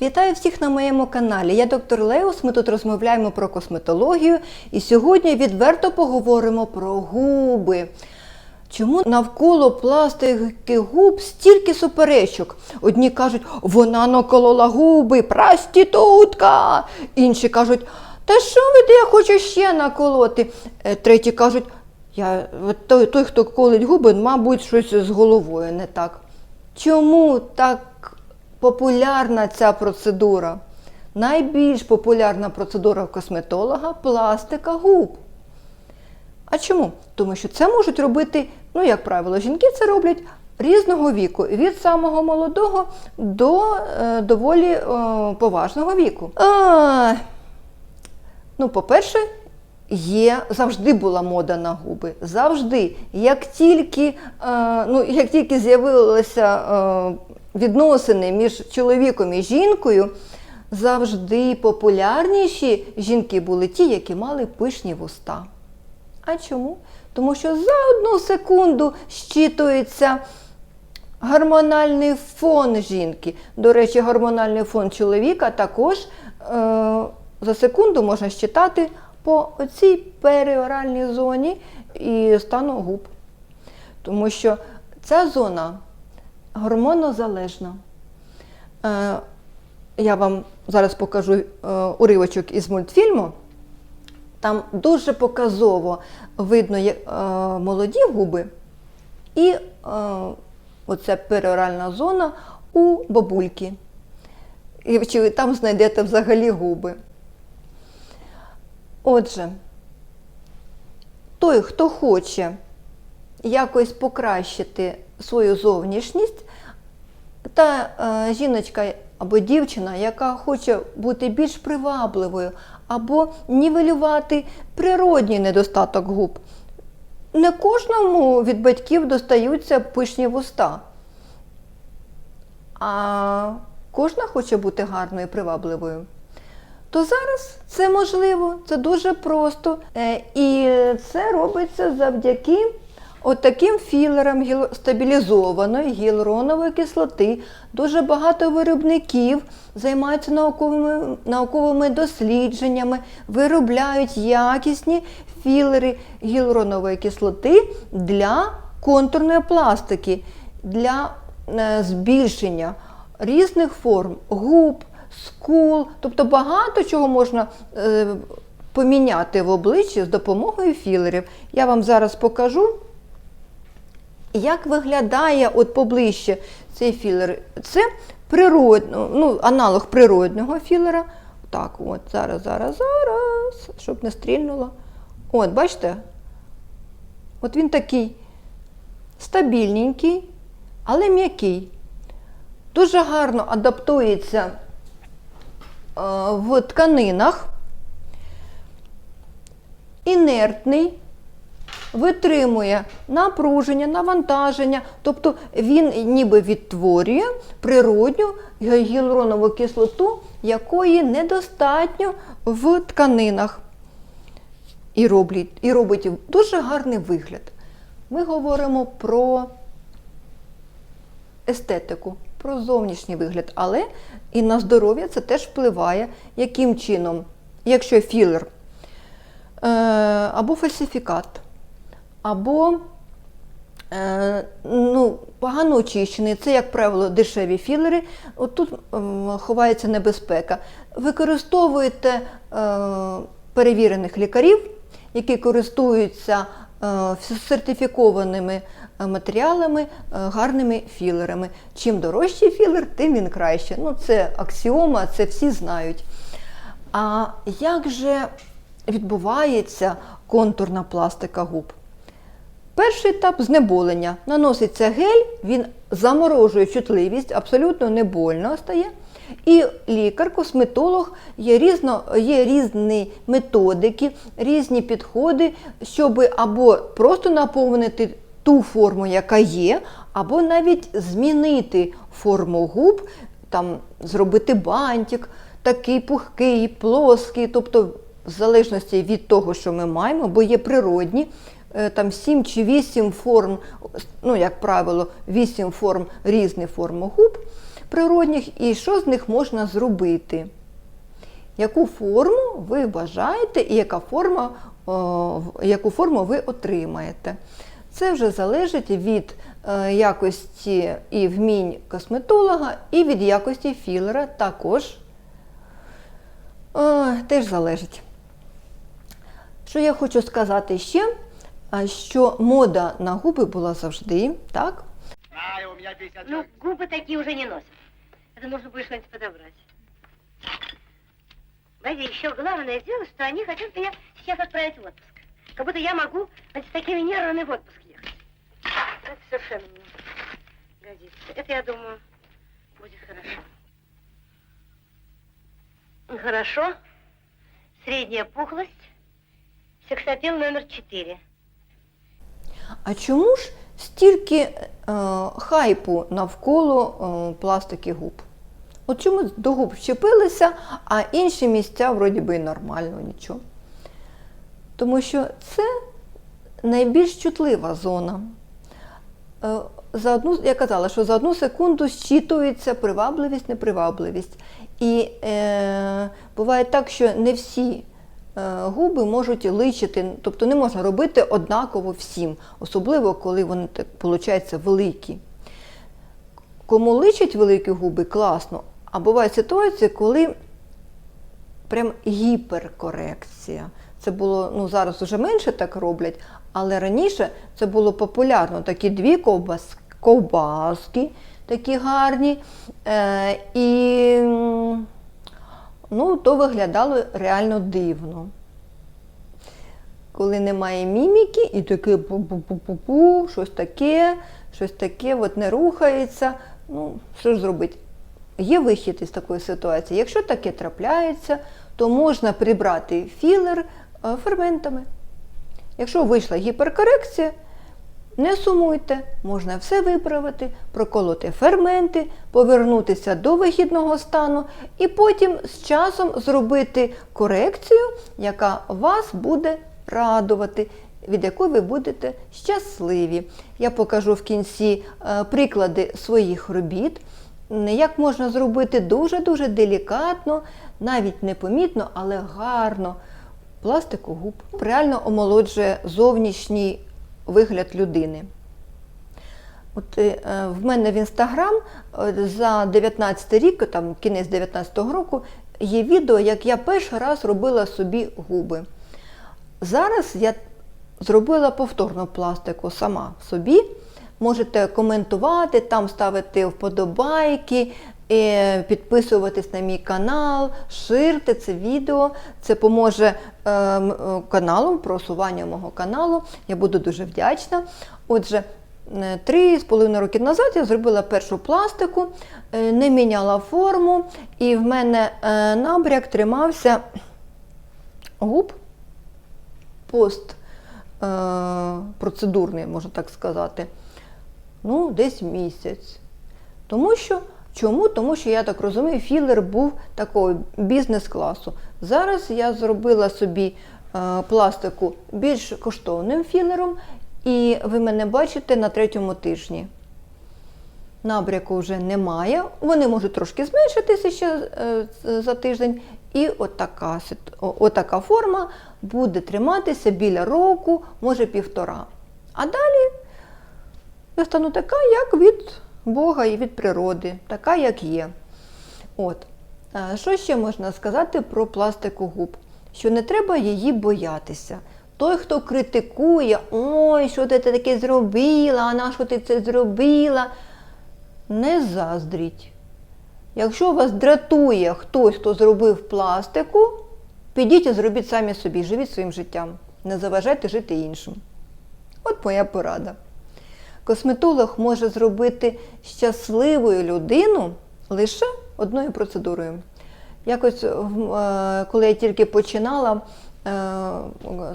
Вітаю всіх на моєму каналі. Я доктор Леус. Ми тут розмовляємо про косметологію і сьогодні відверто поговоримо про губи. Чому навколо пластики губ стільки суперечок? Одні кажуть, вона наколола губи, проститутка. Інші кажуть, та що ви я хочу ще наколоти? Е, Треті кажуть, я, той, той, хто колить губи, мабуть, щось з головою не так. Чому так популярна ця процедура? Найбільш популярна процедура косметолога пластика губ. А чому? Тому що це можуть робити, ну, як правило, жінки це роблять різного віку, від самого молодого до е, доволі е, поважного віку. А, ну, по-перше, є, завжди була мода на губи. Завжди. Як тільки, е, ну, як тільки з'явилися е, відносини між чоловіком і жінкою, завжди популярніші жінки були ті, які мали пишні вуста. А чому? Тому що за одну секунду щитується гормональний фон жінки. До речі, гормональний фон чоловіка також е, за секунду можна щитати по цій періоральній зоні і стану губ. Тому що ця зона гормонозалежна. Е, я вам зараз покажу е, уривочок із мультфільму. Там дуже показово видно е, молоді губи і оця періоральна зона у бабульки. І чи ви там знайдете взагалі губи. Отже, той, хто хоче якось покращити свою зовнішність, та е, жіночка або дівчина, яка хоче бути більш привабливою, або нівелювати природній недостаток губ. Не кожному від батьків достаються пишні вуста. А кожна хоче бути гарною і привабливою. То зараз це можливо, це дуже просто. Е, І це робиться завдяки от таким філерам гіл- стабілізованої гіалуронової кислоти. Дуже багато виробників займаються науковими, науковими дослідженнями, виробляють якісні філери гіалуронової кислоти для контурної пластики, для е, збільшення різних форм губ, скул, тобто багато чого можна е, поміняти в обличчі з допомогою філерів. Я вам зараз покажу. Як виглядає от поближче цей філер? Це природно, ну, аналог природного філера. Так, от, зараз, зараз, зараз, щоб не стрільнуло. От, бачите? От він такий стабільненький, але м'який. Дуже гарно адаптується е, в тканинах, інертний витримує напруження, навантаження, тобто він ніби відтворює природню гіалуронову кислоту, якої недостатньо в тканинах. І робить, і робить дуже гарний вигляд. Ми говоримо про естетику, про зовнішній вигляд, але і на здоров'я це теж впливає, яким чином, якщо філер е, або фальсифікат, або е, ну, погано очищений, це, як правило, дешеві філери. От тут ем, ховається небезпека. Використовуєте е, перевірених лікарів, які користуються е, сертифікованими е, матеріалами, е, гарними філерами. Чим дорожчий філер, тим він краще. Ну, це аксіома, це всі знають. А як же відбувається контурна пластика губ? Перший етап знеболення. Наноситься гель, він заморожує чутливість, абсолютно не больно стає. І лікар, косметолог є різно, є різні методики, різні підходи, щоб або просто наповнити ту форму, яка є, або навіть змінити форму губ, там, зробити бантик, такий пухкий, плоский, тобто в залежності від того, що ми маємо, бо є природні там 7 чи 8 форм, ну, як правило, 8 форм різних форм губ. природних і що з них можна зробити. Яку форму ви бажаєте і яка форма, о, яку форму ви отримаєте. Це вже залежить від е, якості і вмінь косметолога, і від якості філера також е, теж залежить. Що я хочу сказати ще, що мода на губи була завжди, так? Знаю, у меня 50 Ну, губы такие уже не носят. Это нужно будет что-нибудь подобрать. Бэби, еще главное дело, что они хотят меня сейчас отправить в отпуск. Как будто я могу вот с такими нервами в отпуск ехать. Это совершенно не годится. Это, я думаю, будет хорошо. Хорошо. Средняя пухлость. Сексапил номер 4. А чому ж стільки е, хайпу навколо е, пластики губ? От чому до губ вчепилися, а інші місця вроді би нормально, нічого. Тому що це найбільш чутлива зона. Е, За одну, я казала, що за одну секунду щитується привабливість, непривабливість. І е, буває так, що не всі губи можуть личити, тобто не можна робити однаково всім, особливо коли вони так виходять великі. Кому личать великі губи, класно. А бувають ситуації, коли прям гіперкорекція. Це було, ну зараз вже менше так роблять, але раніше це було популярно. Такі дві ковбас, ковбаски, такі гарні. Е, і ну, то виглядало реально дивно. Коли немає міміки, і таке пу-пу-пу-пу-пу, щось таке, щось таке, от не рухається. Ну, що ж зробити? Є вихід із такої ситуації. Якщо таке трапляється, то можна прибрати філер е, ферментами. Якщо вийшла гіперкорекція, не сумуйте, можна все виправити, проколоти ферменти, повернутися до вихідного стану і потім з часом зробити корекцію, яка вас буде радувати, від якої ви будете щасливі. Я покажу в кінці е, приклади своїх робіт, як можна зробити дуже-дуже делікатно, навіть непомітно, але гарно пластику губ. Реально омолоджує зовнішній вигляд людини. От е, в мене в інстаграм е, за 19 рік, там кінець 19-го року, є відео, як я перший раз робила собі губи. Зараз я зробила повторну пластику сама собі. Можете коментувати, там ставити вподобайки, е, підписуватись на мій канал, ширте це відео. Це поможе е, м- е, каналу, просуванню мого каналу. Я буду дуже вдячна. Отже, е, три з половиною роки назад я зробила першу пластику, е, не міняла форму, і в мене е, набряк тримався губ пост е, процедурний, можна так сказати, ну, десь місяць. Тому що, чому? Тому що, я так розумію, філер був такого бізнес-класу. Зараз я зробила собі е, пластику більш коштовним філером, і ви мене бачите на третьому тижні. Набряку вже немає. Вони можуть трошки зменшитися ще е, за тиждень. І отака, отака форма буде триматися біля року, може півтора. А далі я стану така, як від Бога і від природи, така, як є. От. Що ще можна сказати про пластику губ? Що не треба її боятися. Той, хто критикує, ой, що ти таке зробила, а на що ти це зробила, не заздріть. Якщо вас дратує хтось, хто зробив пластику, підіть і зробіть самі собі, живіть своїм життям. Не заважайте жити іншим. От моя порада. Косметолог може зробити щасливою людину лише одною процедурою. Якось, е, коли я тільки починала е,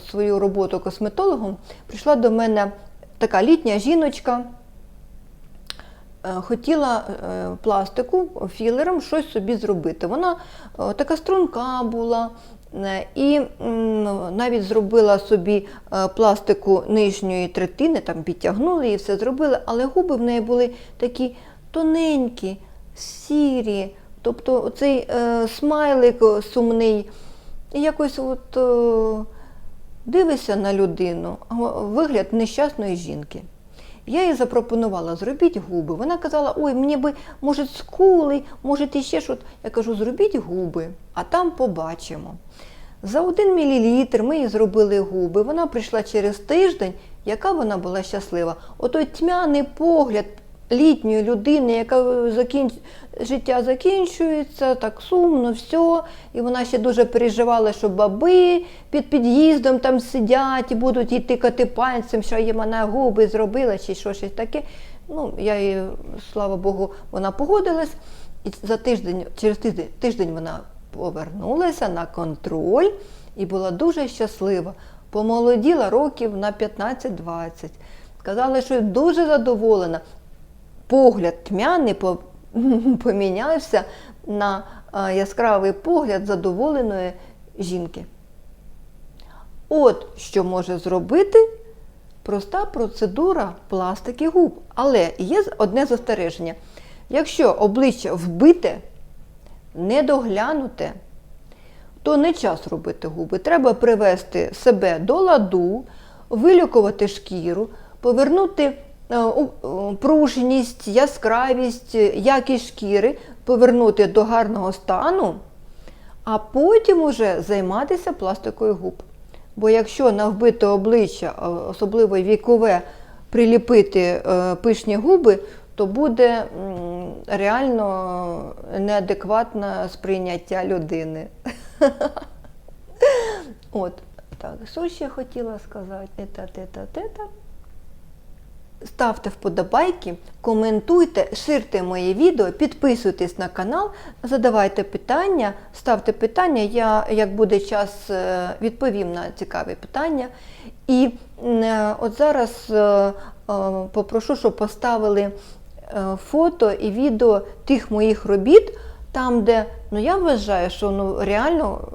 свою роботу косметологом, прийшла до мене така літня жіночка, е, хотіла пластику філером щось собі зробити. Вона така струнка була. Е, І навіть зробила собі е, пластику нижньої третини, там підтягнули і все зробили, але губи в неї були такі тоненькі, сірі, тобто цей е, смайлик сумний, і якось от дивишся на людину, вигляд нещасної жінки. Я їй запропонувала, зробіть губи. Вона казала, ой, мені би, може, скули, може, ще щось. Я кажу, зробіть губи, а там побачимо. За один мілілітр ми їй зробили губи. Вона прийшла через тиждень, яка вона була щаслива. Отой тьмяний погляд літньої людини, яка закінч... життя закінчується, так сумно, все. І вона ще дуже переживала, що баби під під'їздом там сидять і будуть їй тикати пальцем, що їй вона губи зробила, чи що щось таке. Ну, я їй, слава Богу, вона погодилась. І за тиждень, через тиждень, тиждень вона повернулася на контроль і була дуже щаслива. Помолоділа років на 15-20. Сказала, що дуже задоволена. Погляд тьмяний помінявся на яскравий погляд задоволеної жінки. От що може зробити проста процедура пластики губ. Але є одне застереження. Якщо обличчя вбите, недоглянуте, то не час робити губи. Треба привести себе до ладу, вилікувати шкіру, повернути е, пружність, яскравість, е, якість шкіри, повернути до гарного стану, а потім уже займатися пластикою губ. Бо якщо на вбите обличчя, е, особливо вікове, приліпити е, пишні губи, то буде реально неадекватне сприйняття людини. От, так, що ще хотіла сказати? Ета, тета, тета. Ставте вподобайки, коментуйте, ширте моє відео, підписуйтесь на канал, задавайте питання, ставте питання. Я, як буде час, е, відповім на цікаві питання. І е, от зараз е, попрошу, щоб поставили фото і відео тих моїх робіт, там, де ну, я вважаю, що ну, реально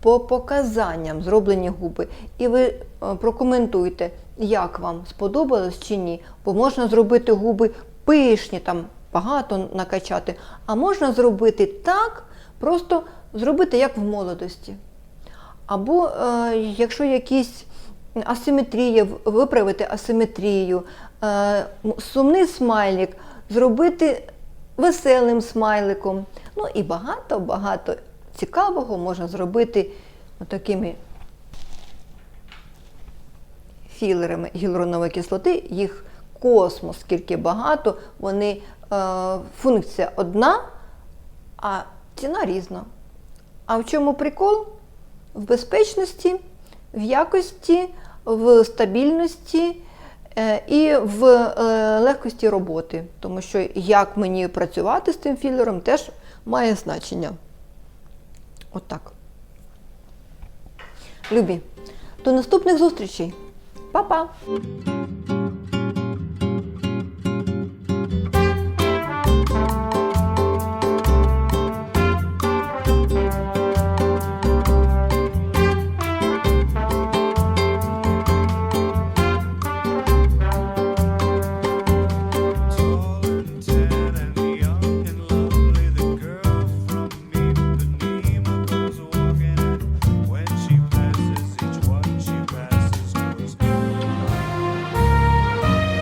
по показанням зроблені губи. І ви прокоментуйте, як вам сподобалось чи ні. Бо можна зробити губи пишні, там багато накачати, а можна зробити так, просто зробити як в молодості. Або е, якщо якісь асиметрія, виправити асиметрію, е, сумний смайлик, зробити веселим смайликом. Ну і багато-багато цікавого можна зробити такими філерами гіалуронової кислоти. Їх космос, скільки багато, вони е, функція одна, а ціна різна. А в чому прикол? В безпечності, в якості, в стабільності е, і в е, легкості роботи. Тому що як мені працювати з тим філером, теж має значення. Отак. Любі, до наступних зустрічей. Pa, pa!